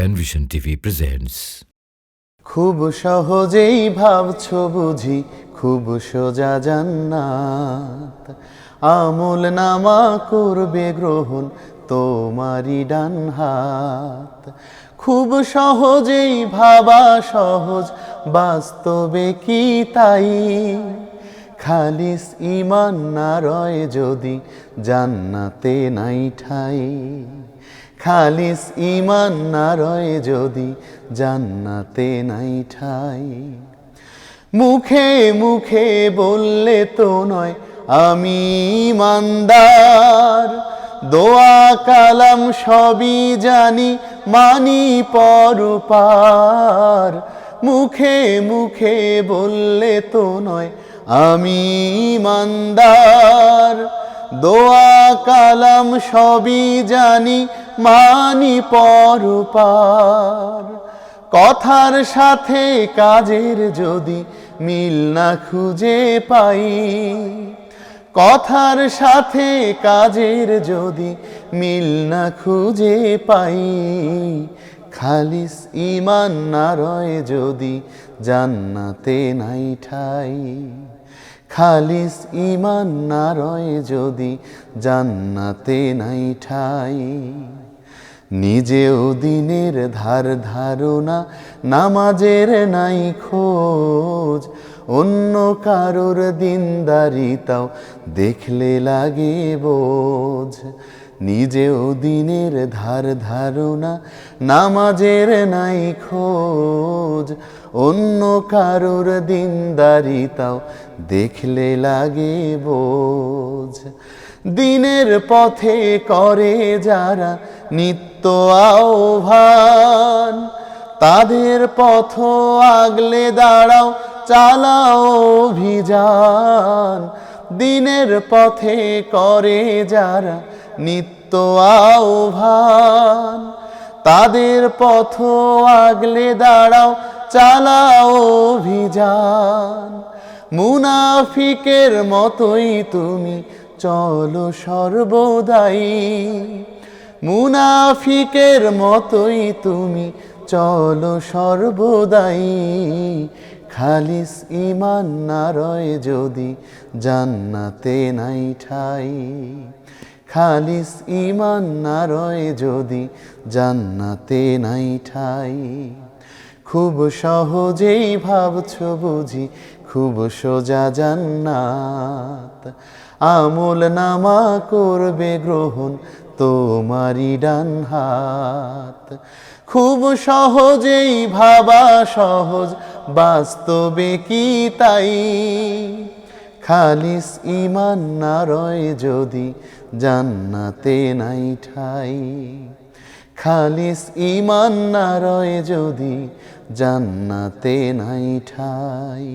Panvision TV presents খুব সহজেই ভাবছ বুঝি, খুব সোজা জান্নাত। আমল নামা করবে গ্রহণ তোমারই ডান হাত। খুব সহজেই ভাবা সহজ, বাস্তবে কি তাই? খালিস ইমান না রয় যদি জান্নাতে নাই ঠাই। খালিস ইমান না রয় যদি জান্নাতে নাই ঠাই। মুখে মুখে বললে তো নয়, আমি ইমানদার। দোয়া কালাম সবই জানি, মানি পরপার। মুখে মুখে বললে তো নয় আমি ইমানদার, দোয়া কালাম সবই জানি, মানি পরপার। কথার সাথে কাজের যদি মিল না খুঁজে পাই, কথার সাথে কাজের যদি মিল না খুঁজে পাই, খালিস ইমান না রয় যদি জান্নাতে নাই ঠাই। খালিস ইমান না রয় যদি জান্নাতে নাই ঠাই। নিজেও দিনের ধার ধারণা, নামাজের নাই খোঁজ। অন্য কারোর দিনদারিতাও দেখলে লাগে বোঝ। নিজেও দিনের ধার ধারণা, নামাজের নাই খোঁজ। অন্য কারোর দিনদারিতাও দেখলে লাগে বোঝ। দিনের পথে করে যারা নিত্য আহ্বান, তাদের পথ আগলে দাঁড়াও, চালাও অভিযান। দিনের পথে করে যারা নিত্য আহ্বান। তাদের পথ আগলে দাঁড়াও, চালাও অভিযান। মুনাফিকের মতোই তুমি, চলো সর্বদাই। মুনাফিকের মতোই তুমি, চলো সর্বদাই। খালিস ইমান না রয় যদি জান্নাতে নাই ঠাই। খালিস ইমান না রয় যদি জান্নাতে নাই ঠাই। খুব সহজেই ভাবছ বুঝি, খুব সোজা জান্নাত। আমল নামা করবে গ্রহণ তোমারই ডান হাত। খুব সহজেই ভাবা সহজ বাস্তবে কি তাই? খালিস ইমান না রয় যদি জান্নাতে নাই ঠাই। খালিস ইমান না রয় যদি জান্নাতে নাই ঠাই।